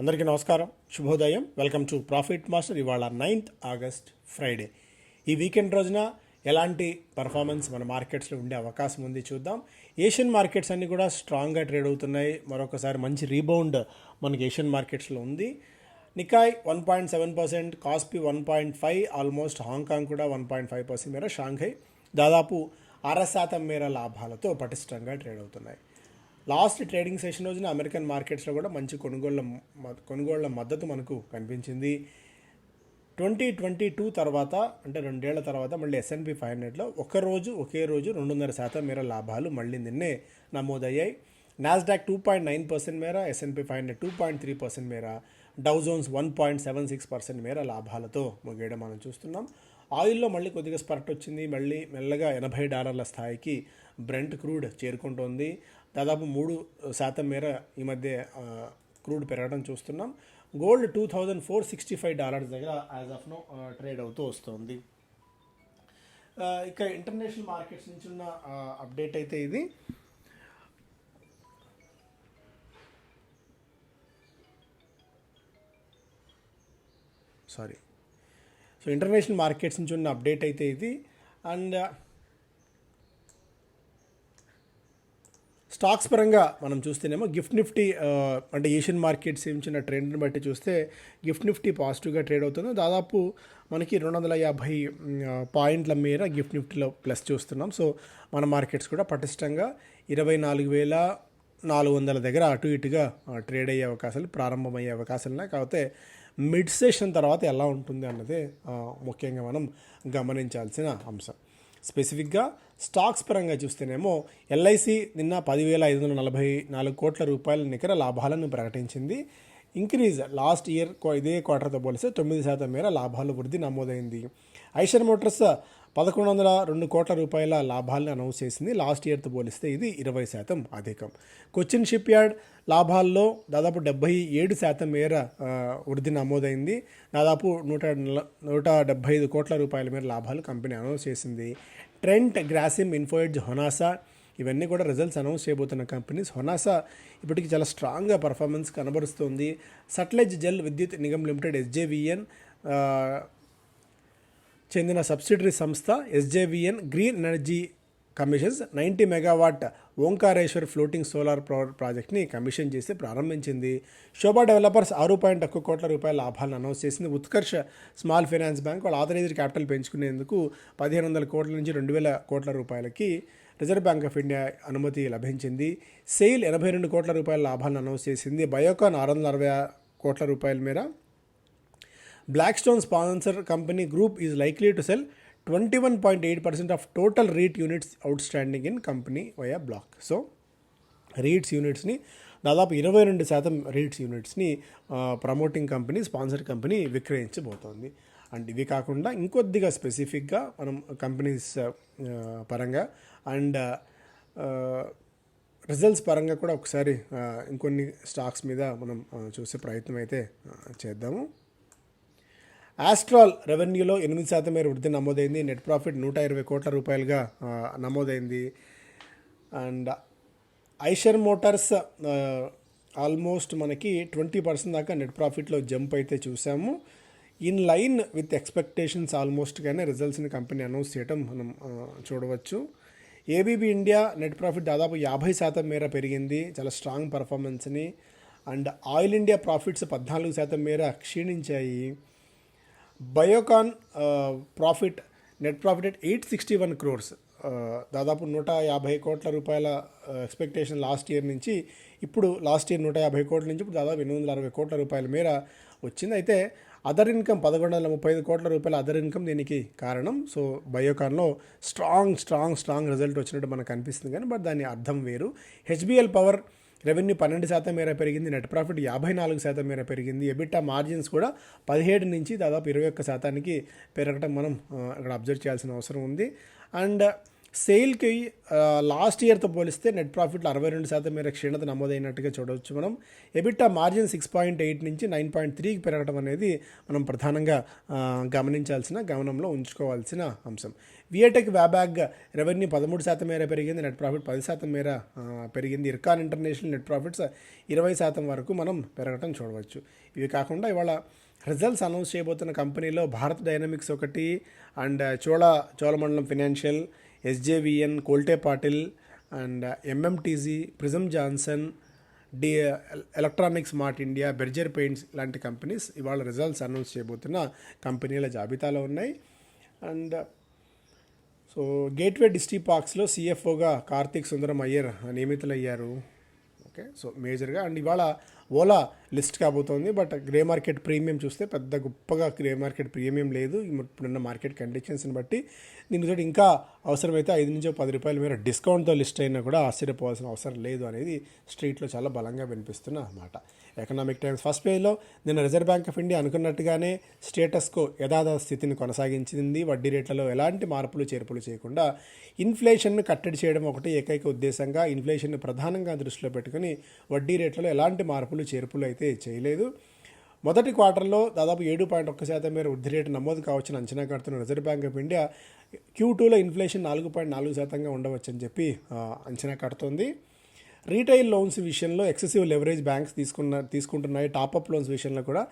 అందరికీ నమస్కారం. శుభోదయం. వెల్కమ్ టు ప్రాఫిట్ మాస్టర్ ఇవాళ నైన్త్ ఆగస్ట్ ఫ్రైడే. ఈ వీకెండ్ రోజున ఎలాంటి పర్ఫార్మెన్స్ మన మార్కెట్స్లో ఉండే అవకాశం ఉంది చూద్దాం. ఏషియన్ మార్కెట్స్ అన్నీ కూడా స్ట్రాంగ్గా ట్రేడ్ అవుతున్నాయి. మరొకసారి మంచి రీబౌండ్ మనకి ఏషియన్ మార్కెట్స్లో ఉంది. Nikkei one point seven percent Kospi one point five almost Hong Kong కూడా వన్ పాయింట్ ఫైవ్ పర్సెంట్ మేర షాంఘై దాదాపు అర శాతం మేర లాభాలతో పటిష్టంగా ట్రేడ్ అవుతున్నాయి. లాస్ట్ ట్రేడింగ్ సెషన్ రోజున అమెరికన్ మార్కెట్స్లో కూడా మంచి కొనుగోళ్ళ కొనుగోళ్ళ మద్దతు మనకు కనిపించింది. ట్వంటీ ట్వంటీ టూ తర్వాత అంటే రెండేళ్ళ తర్వాత మళ్ళీ ఎస్ఎన్పి ఫైవ్ హండ్రెడ్లో ఒక రోజు ఒకే రోజు రెండున్నర శాతం మేర లాభాలు మళ్ళీ నిన్నే నమోదయ్యాయి. Nasdaq two point nine percent మేర S and P five hundred two point three percent మేర Dow Jones one point seven six percent మేర లాభాలతో ముగియడం మనం చూస్తున్నాం. ఆయిల్లో మళ్ళీ కొద్దిగా స్పర్ట్ వచ్చింది. మళ్ళీ మెల్లగా ఎనభై డాలర్ల స్థాయికి బ్రెంట్ క్రూడ్ చేరుకుంటోంది. దాదాపు మూడు శాతం మేర ఈ మధ్య క్రూడ్ పెరగడం చూస్తున్నాం. Gold two thousand four sixty five dollars దగ్గర యాజ్ ఆఫ్ నో ట్రేడ్ అవుతూ వస్తుంది. ఇక ఇంటర్నేషనల్ మార్కెట్స్ నుంచి ఉన్న అప్డేట్ అయితే ఇది. సారీ. సో ఇంటర్నేషనల్ మార్కెట్స్ నుంచి ఉన్న అప్డేట్ అయితే ఇది. అండ్ స్టాక్స్ పరంగా మనం చూస్తేనేమో గిఫ్ట్ నిఫ్టీ అంటే ఏషియన్ మార్కెట్స్ ఏమించిన ట్రెండ్ని బట్టి చూస్తే గిఫ్ట్ నిఫ్టీ పాజిటివ్గా ట్రేడ్ అవుతుంది. దాదాపు మనకి రెండు వందల యాభై పాయింట్ల మేర గిఫ్ట్ నిఫ్టీలో ప్లస్ చూస్తున్నాం. సో మన మార్కెట్స్ కూడా పటిష్టంగా ఇరవై నాలుగు వేల నాలుగు వందల దగ్గర అటు ఇటుగా ట్రేడ్ అయ్యే అవకాశాలు ప్రారంభమయ్యే అవకాశాలు ఉన్నాయి. కాకపోతే మిడ్ సెషన్ తర్వాత ఎలా ఉంటుంది అన్నదే ముఖ్యంగా మనం గమనించాల్సిన అంశం. స్పెసిఫిక్గా స్టాక్స్ పరంగా చూస్తేనేమో ఎల్ఐసి నిన్న పదివేల ఐదు వందల నలభై నాలుగు కోట్ల రూపాయల నికర లాభాలను ప్రకటించింది. ఇంక్రీజ్. లాస్ట్ ఇయర్ కో- ఇదే క్వార్టర్తో పోలిస్తే తొమ్మిది శాతం మేర లాభాలు వృద్ధి నమోదైంది. ఐషర్ మోటార్స్ పదకొండు వందల రెండు కోట్ల రూపాయల లాభాలను అనౌన్స్ చేసింది. లాస్ట్ ఇయర్తో పోలిస్తే ఇది ఇరవై శాతం అధికం. కొచ్చిన్ షిప్ యార్డ్ లాభాల్లో దాదాపు డెబ్బై ఏడు శాతం మేర వృద్ధి నమోదైంది. దాదాపు నూట నూట డెబ్బై ఐదు కోట్ల రూపాయల మేర లాభాలు కంపెనీ అనౌన్స్ చేసింది. Trent Grasim Info Edge Honasa ఇవన్నీ కూడా రిజల్ట్స్ అనౌన్స్ చేయబోతున్న కంపెనీస్ హొనాసా ఇప్పటికి చాలా స్ట్రాంగ్గా పర్ఫార్మెన్స్ కనబరుస్తుంది. సట్లెజ్ జెల్ విద్యుత్ నిగమ్ లిమిటెడ్ ఎస్జేవిఎన్ చెందిన సబ్సిడరీ సంస్థ SJVN green energy commissions ninety megawatt Omkareshwar floating solar power ప్రాజెక్ట్ని కమిషన్ చేసి ప్రారంభించింది. శోభా డెవలపర్స్ ఆరు పాయింట్ ఒక్క కోట్ల రూపాయల లాభాలను అనౌన్స్ చేసింది. ఉత్కర్ష స్మాల్ ఫైనాన్స్ బ్యాంక్ వాళ్ళ ఆథరైజ్డ్ క్యాపిటల్ పెంచుకునేందుకు పదిహేను వందల కోట్ల నుంచి రెండు వేల కోట్ల రూపాయలకి రిజర్వ్ బ్యాంక్ ఆఫ్ ఇండియా అనుమతి లభించింది. సెయిల్ ఎనభై రెండు కోట్ల రూపాయల లాభాలను అనౌన్స్ చేసింది. బయోకాన్ ఆరు వందల అరవై కోట్ల రూపాయల మేర. Blackstone sponsor company group is likely to sell twenty one point eight percent of total REIT units outstanding in company via block. So REITs యూనిట్స్ని దాదాపు ఇరవై రెండు శాతం రీట్స్ యూనిట్స్ని ప్రమోటింగ్ కంపెనీ స్పాన్సర్ కంపెనీ విక్రయించబోతోంది. అండ్ ఇవి కాకుండా ఇంకొద్దిగా స్పెసిఫిక్గా మనం కంపెనీస్ పరంగా అండ్ రిజల్ట్స్ పరంగా కూడా ఒకసారి ఇంకొన్ని స్టాక్స్ మీద మనం చూసే ప్రయత్నం అయితే చేద్దాము. ఆస్ట్రాల్ రెవెన్యూలో ఎనిమిది శాతం మేర వృద్ధి నమోదైంది. నెట్ ప్రాఫిట్ నూట ఇరవై కోట్ల రూపాయలుగా నమోదైంది. అండ్ ఐషర్ మోటార్స్ ఆల్మోస్ట్ మనకి ట్వంటీ పర్సెంట్ దాకా నెట్ ప్రాఫిట్లో జంప్ అయితే చూసాము. ఇన్ లైన్ విత్ ఎక్స్పెక్టేషన్స్ ఆల్మోస్ట్గానే రిజల్ట్స్ని కంపెనీ అనౌన్స్ చేయడం మనం చూడవచ్చు. ఏబీబీ ఇండియా నెట్ ప్రాఫిట్ దాదాపు యాభై శాతం మేర పెరిగింది. చాలా స్ట్రాంగ్ పర్ఫార్మెన్స్ని అండ్ ఆయిల్ ఇండియా ప్రాఫిట్స్ పద్నాలుగు శాతం మేర క్షీణించాయి. Biocon profit net profit at eight sixty one crores దాదాపు నూట యాభై కోట్ల రూపాయల ఎక్స్పెక్టేషన్ లాస్ట్ ఇయర్ నుంచి. ఇప్పుడు లాస్ట్ ఇయర్ నూట యాభై కోట్ల నుంచి ఇప్పుడు దాదాపు ఎనిమిది వందల అరవై కోట్ల రూపాయల మేర వచ్చింది. అయితే అదర్ ఇన్కమ్ పదకొండు వందల ముప్పై ఐదు కోట్ల రూపాయల అదర్ ఇన్కమ్ దీనికి కారణం. సో బయోకాన్లో స్ట్రాంగ్ స్ట్రాంగ్ స్ట్రాంగ్ రిజల్ట్ వచ్చినట్టు మనకు అనిపిస్తుంది కానీ బట్ దాని అర్థం వేరు. హెచ్బిఎల్ పవర్ రెవెన్యూ పన్నెండు శాతం మేర పెరిగింది నెట్ ప్రాఫిట్ యాభై నాలుగు శాతం మేర పెరిగింది. ఎబిటా మార్జిన్స్ కూడా పదిహేడు నుంచి దాదాపు ఇరవై ఒక్క శాతానికి పెరగటం మనం ఇక్కడ అబ్జర్వ్ చేయాల్సిన అవసరం ఉంది. అండ్ సేల్కి లాస్ట్ ఇయర్తో పోలిస్తే నెట్ ప్రాఫిట్లో అరవై రెండు శాతం మేర క్షీణత నమోదైనట్టుగా చూడవచ్చు మనం. EBITDA margin six point eight నుంచి నైన్ పాయింట్ త్రీకి పెరగడం అనేది మనం ప్రధానంగా గమనించాల్సిన గమనంలో ఉంచుకోవాల్సిన అంశం. వియటెక్ వ్యాబ్యాగ్ రెవెన్యూ పదమూడు శాతం మేర పెరిగింది నెట్ ప్రాఫిట్ పది శాతం మేర పెరిగింది. ఇర్కాన్ ఇంటర్నేషనల్ నెట్ ప్రాఫిట్స్ ఇరవై శాతం వరకు మనం పెరగటం చూడవచ్చు. ఇవి కాకుండా ఇవాళ రిజల్ట్స్ అనౌన్స్ చేయబోతున్న కంపెనీలో భారత్ డైనమిక్స్ ఒకటి and Chola Cholamandalam financial SJVN Kolte Patil and MMTG Prism Johnson D electronics smart India Berger Paints లాంటి కంపెనీస్ ఇవాళ రిజల్ట్స్ అనౌన్స్ చేయబోతున్న కంపెనీల జాబితాలో ఉన్నాయి. అండ్ సో గేట్వే డిస్ట్రీ పార్క్స్లో సిఎఫ్ఓగా కార్తీక్ సుందరం అయ్యర్ నియమితులయ్యారు. ఓకే సో మేజర్గా అండ్ ఇవాళ ఓలా లిస్ట్ కాబోతోంది. బట్ గ్రే మార్కెట్ ప్రీమియం చూస్తే పెద్ద గొప్పగా గ్రే మార్కెట్ ప్రీమియం లేదు. ఇప్పుడున్న మార్కెట్ కండిషన్స్ని బట్టి దీనితో ఇంకా అవసరమైతే ఐదు నుంచి పది రూపాయల మేర డిస్కౌంట్తో లిస్ట్ అయినా కూడా ఆశ్చర్యపోవాల్సిన అవసరం లేదు అనేది స్ట్రీట్లో చాలా బలంగా వినిపిస్తున్న అన్నమాట ఎకనామిక్ టైమ్స్ ఫస్ట్ పేజ్లో నిన్న రిజర్వ్ బ్యాంక్ ఆఫ్ ఇండియా అనుకున్నట్టుగానే స్టేటస్కో యథాథ స్థితిని కొనసాగించింది. వడ్డీ రేట్లలో ఎలాంటి మార్పులు చేర్పులు చేయకుండా ఇన్ఫ్లేషన్ను కట్టడి చేయడం ఒకటి ఏకైక ఉద్దేశంగా ఇన్ఫ్లేషన్ను ప్రధానంగా దృష్టిలో పెట్టుకుని వడ్డీ రేట్లలో ఎలాంటి మార్పులు చేర్పులు అయితే చేయలేదు. మొదటి క్వార్టర్లో దాదాపు ఏడు పాయింట్ ఒక్క శాతం మేర వృద్ధి రేటు నమోదు కావచ్చని అంచనా కడుతున్న Reserve Bank of India Q టూలో ఇన్ఫ్లేషన్ నాలుగు పాయింట్ నాలుగు శాతంగా ఉండవచ్చని చెప్పి అంచనా కడుతోంది. రీటైల్ లోన్స్ విషయంలో ఎక్సెసివ్ లెవరేజ్ బ్యాంక్స్ తీసుకున్న తీసుకుంటున్నాయి. టాపప్ లోన్స్ విషయంలో కూడా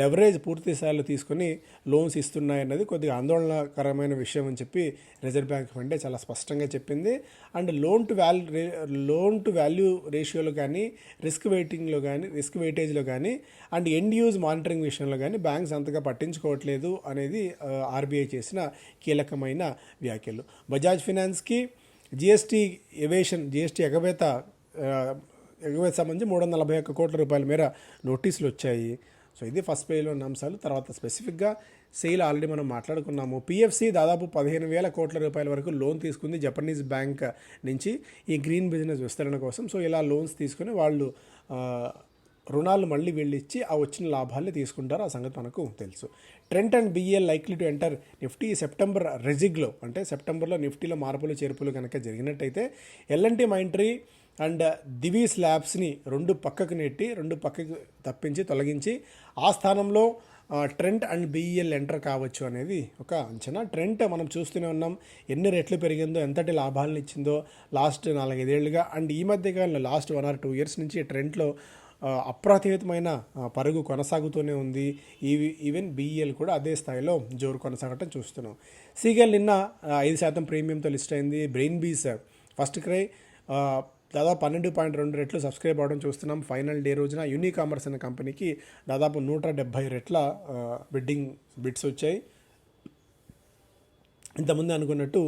లెవరేజ్ పూర్తి స్థాయిలో తీసుకుని లోన్స్ ఇస్తున్నాయి అన్నది కొద్దిగా ఆందోళనకరమైన విషయం అని చెప్పి రిజర్వ్ బ్యాంక్ ఆఫ్ ఇండియా చాలా స్పష్టంగా చెప్పింది. And loan to value loan to value రేషియోలో కానీ రిస్క్ వెయిటింగ్లో కానీ రిస్క్ వెయిటేజ్లో కానీ అండ్ ఎండ్ యూజ్ మానిటరింగ్ విషయంలో కానీ బ్యాంక్స్ అంతగా పట్టించుకోవట్లేదు అనేది ఆర్బీఐ చేసిన కీలకమైన వ్యాఖ్యలు. బజాజ్ ఫినాన్స్కి జిఎస్టీ ఎవేషన్ జిఎస్టీ ఎగవేత ఎగుమతి సంబంధించి మూడు వందల నలభై ఒక్క కోట్ల రూపాయల మేర నోటీసులు వచ్చాయి. సో ఇది ఫస్ట్ పేజ్లో ఉన్న అంశాలు. తర్వాత స్పెసిఫిక్గా సెయిల్ ఆల్రెడీ మనం మాట్లాడుకున్నాము. పిఎఫ్సి దాదాపు పదిహేను వేల కోట్ల రూపాయల వరకు లోన్ తీసుకుంది జపనీస్ బ్యాంక్ నుంచి ఈ గ్రీన్ బిజినెస్ విస్తరణ కోసం. సో ఇలా లోన్స్ తీసుకుని వాళ్ళు రుణాలు మళ్ళీ వెళ్ళిచ్చి ఆ వచ్చిన లాభాలు తీసుకుంటారు. ఆ సంగతి మనకు తెలుసు. Trent and B L likely to enter Nifty September రెజిగ్లో అంటే సెప్టెంబర్లో నిఫ్టీలో మార్పులు చేర్పులు కనుక జరిగినట్టయితే L N T Mindtree and Divi స్లాబ్స్ని రెండు పక్కకు నెట్టి రెండు పక్కకు తప్పించి తొలగించి ఆ స్థానంలో ట్రెంట్ అండ్ బిఈఎల్ ఎంటర్ కావచ్చు అనేది ఒక అంచనా. ట్రెంట్ మనం చూస్తూనే ఉన్నాం ఎన్ని రెట్లు పెరిగిందో ఎంతటి లాభాలను ఇచ్చిందో లాస్ట్ నాలుగైదేళ్ళుగా అండ్ ఈ మధ్య కాలంలో last one or two years నుంచి ట్రెంట్లో అప్రాతిహితమైన పరుగు కొనసాగుతూనే ఉంది. ఈవి ఈవెన్ బీఈఎల్ కూడా అదే స్థాయిలో జోరు కొనసాగటం చూస్తున్నాం. సీగల్ నిన్న ఐదు శాతం ప్రీమియంతో లిస్ట్ అయింది. బ్రెయిన్ బీస్ ఫస్ట్ క్రై దాదాపు పన్నెండు పాయింట్ రెండు రెట్లు సబ్స్క్రైబ్ అవడం చూస్తున్నాం. ఫైనల్ డే రోజున యూనికామర్స్ అనే కంపెనీకి దాదాపు నూట డెబ్బై రెట్ల బిడ్డింగ్ బిడ్స్ వచ్చాయి. ఇంతకుముందు అనుకున్నట్టు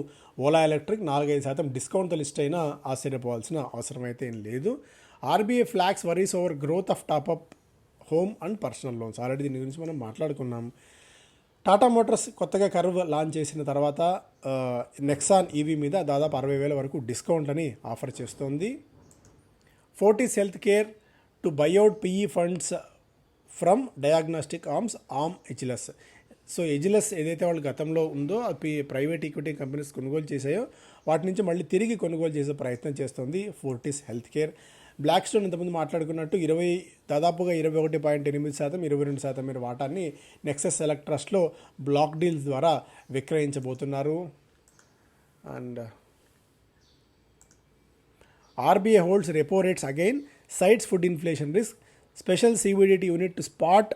ఓలా ఎలక్ట్రిక్ నాలుగైదు శాతం డిస్కౌంట్తో లిస్ట్ అయినా ఆశ్చర్యపోవాల్సిన అవసరం అయితే ఏం లేదు. RBI flags worries over growth of top up home and personal loans. Already దీని గురించి మనం మాట్లాడుకున్నాం. టాటా మోటార్స్ కొత్తగా కర్వ్ లాంచ్ చేసిన తర్వాత నెక్సాన్ ఈవీ మీద దాదాపు అరవై వేల వరకు డిస్కౌంట్ అని ఆఫర్ చేస్తోంది. Fortis healthcare to buyout PE funds from diagnostic arms um Agilus. So Agilus ఏదైతే వాళ్ళు గతంలో ఉందో అవి ప్రైవేట్ ఈక్విటీ కంపెనీస్ కొనుగోలు చేశాయో వాటి నుంచి మళ్ళీ తిరిగి కొనుగోలు చేసే ప్రయత్నం చేస్తోంది Fortis health care. Blackstone ఇంతకుముందు మాట్లాడుకున్నట్టు ఇరవై దాదాపుగా ఇరవై ఒకటి పాయింట్ ఎనిమిది శాతం ఇరవై రెండు శాతం మీరు వాటాన్ని నెక్సెస్ ఎలక్ట్రస్ట్లో బ్లాక్ డీల్స్ ద్వారా విక్రయించబోతున్నారు. And RBI holds repo rates again cites food inflation risk special CBDT unit to spot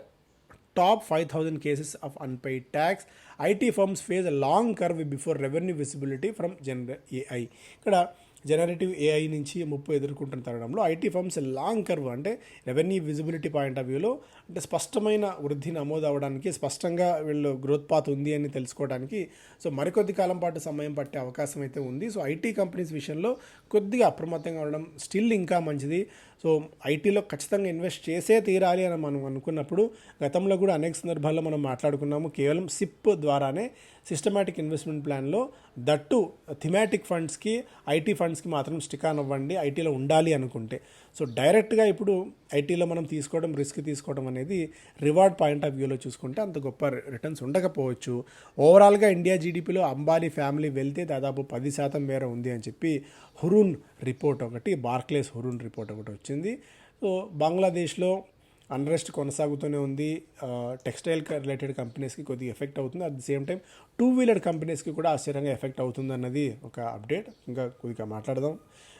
top five thousand cases of unpaid tax IT firms face long curve before revenue visibility from general AI ఇక్కడ generative AI నుంచి ముప్పు ఎదుర్కొంటున్న తరుణంలో IT firms long curve అంటే revenue visibility point of వ్యూలో అంటే స్పష్టమైన వృద్ధి నమోదు అవ్వడానికి స్పష్టంగా వీళ్ళు గ్రోత్ పాత్ ఉంది అని తెలుసుకోవడానికి సో మరికొద్ది కాలం పాటు సమయం పట్టే అవకాశం అయితే ఉంది. సో ఐటీ కంపెనీస్ విషయంలో కొద్దిగా అప్రమత్తంగా ఉండడం స్టిల్ ఇంకా మంచిది. సో ఐటీలో ఖచ్చితంగా ఇన్వెస్ట్ చేసే తీరాలి అని మనం అనుకున్నప్పుడు గతంలో కూడా అనేక సందర్భాల్లో మనం మాట్లాడుకున్నాము. కేవలం సిప్ ద్వారానే సిస్టమాటిక్ ఇన్వెస్ట్మెంట్ ప్లాన్లో దట్టు థిమాటిక్ ఫండ్స్కి ఐటీ ఫండ్స్కి మాత్రం స్టిక్ ఆన్ అవ్వండి ఐటీలో ఉండాలి అనుకుంటే. సో డైరెక్ట్గా ఇప్పుడు ఐటీలో మనం తీసుకోవడం రిస్క్ తీసుకోవడం అనేది రివార్డ్ పాయింట్ ఆఫ్ వ్యూలో చూసుకుంటే అంత గొప్ప రిటర్న్స్ ఉండకపోవచ్చు. ఓవరాల్గా ఇండియా జీడిపిలో అంబానీ ఫ్యామిలీ వెళ్తే దాదాపు పది శాతం మేర ఉంది అని చెప్పి హురూన్ రిపోర్ట్ ఒకటి బార్క్లేస్ హురూన్ రిపోర్ట్ ఒకటి వచ్చింది. సో బంగ్లాదేశ్లో అన్రెస్ట్ కొనసాగుతూనే ఉంది. టెక్స్టైల్ రిలేటెడ్ కంపెనీస్కి కొద్దిగా ఎఫెక్ట్ అవుతుంది. At the same time two wheeler కంపెనీస్కి కూడా ఆశ్చర్యంగా ఎఫెక్ట్ అవుతుంది అన్నది ఒక అప్డేట్. ఇంకా కొద్దిగా మాట్లాడదాం.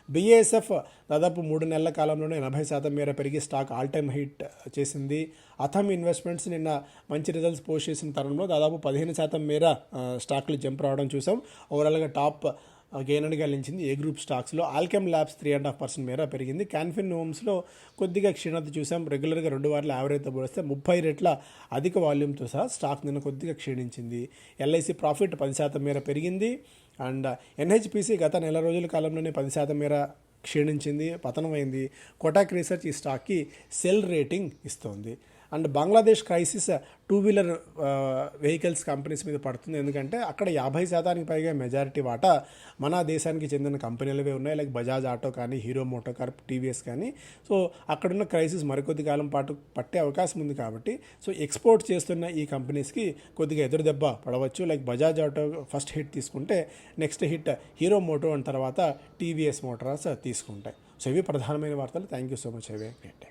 బీఏఎస్ఎఫ్ దాదాపు మూడు నెలల కాలంలోనే ఎనభై శాతం మేర పెరిగి స్టాక్ ఆల్ టైమ్ హిట్ చేసింది. అథమ్ ఇన్వెస్ట్మెంట్స్ నిన్న మంచి రిజల్ట్స్ పోస్ట్ చేసిన తరుణంలో దాదాపు పదిహేను శాతం మేర స్టాక్లు జంప్ రావడం చూసాం. ఓవరాల్గా టాప్ గెయినర్గా గెలించింది ఏ గ్రూప్ స్టాక్స్లో Alkem Labs three and half percent మేర పెరిగింది. క్యాన్ఫిన్ హోమ్స్లో కొద్దిగా క్షీణత చూసాం. రెగ్యులర్గా రెండు వారాల యావరేజ్తో పోలిస్తే ముప్పై రెట్ల అధిక వాల్యూమ్తో సహా స్టాక్ నిన్న కొద్దిగా క్షీణించింది. ఎల్ఐసి ప్రాఫిట్ పది శాతం మేర పెరిగింది. అండ్ ఎన్హెచ్పిసి గత నెల రోజుల కాలంలోనే పది శాతం మేర క్షీణించింది పతనమైంది. కోటాక్ రీసెర్చ్ ఈ స్టాక్కి సెల్ రేటింగ్ ఇస్తోంది. And Bangladesh crisis two wheeler vehicles companies మీద పడుతుంది. ఎందుకంటే అక్కడ యాభై శాతానికి పైగా మెజారిటీ వాటా మన దేశానికి చెందిన కంపెనీలవే ఉన్నాయి. లైక్ బజాజ్ ఆటో కానీ హీరో మోటో కార్ టీవీఎస్ కానీ. సో అక్కడున్న క్రైసిస్ మరికొద్ది కాలం పాటు పట్టే అవకాశం ఉంది కాబట్టి. సో ఎక్స్పోర్ట్ చేస్తున్న ఈ కంపెనీస్కి కొద్దిగా ఎదురు దెబ్బ పడవచ్చు. Like Bajaj auto first hit తీసుకుంటే next hit Hero Moto and తర్వాత టీవీఎస్ మోటార్స్ తీసుకుంటాయి. సో ఇవి ప్రధానమైన వార్తలు. Thank you so much. Have a great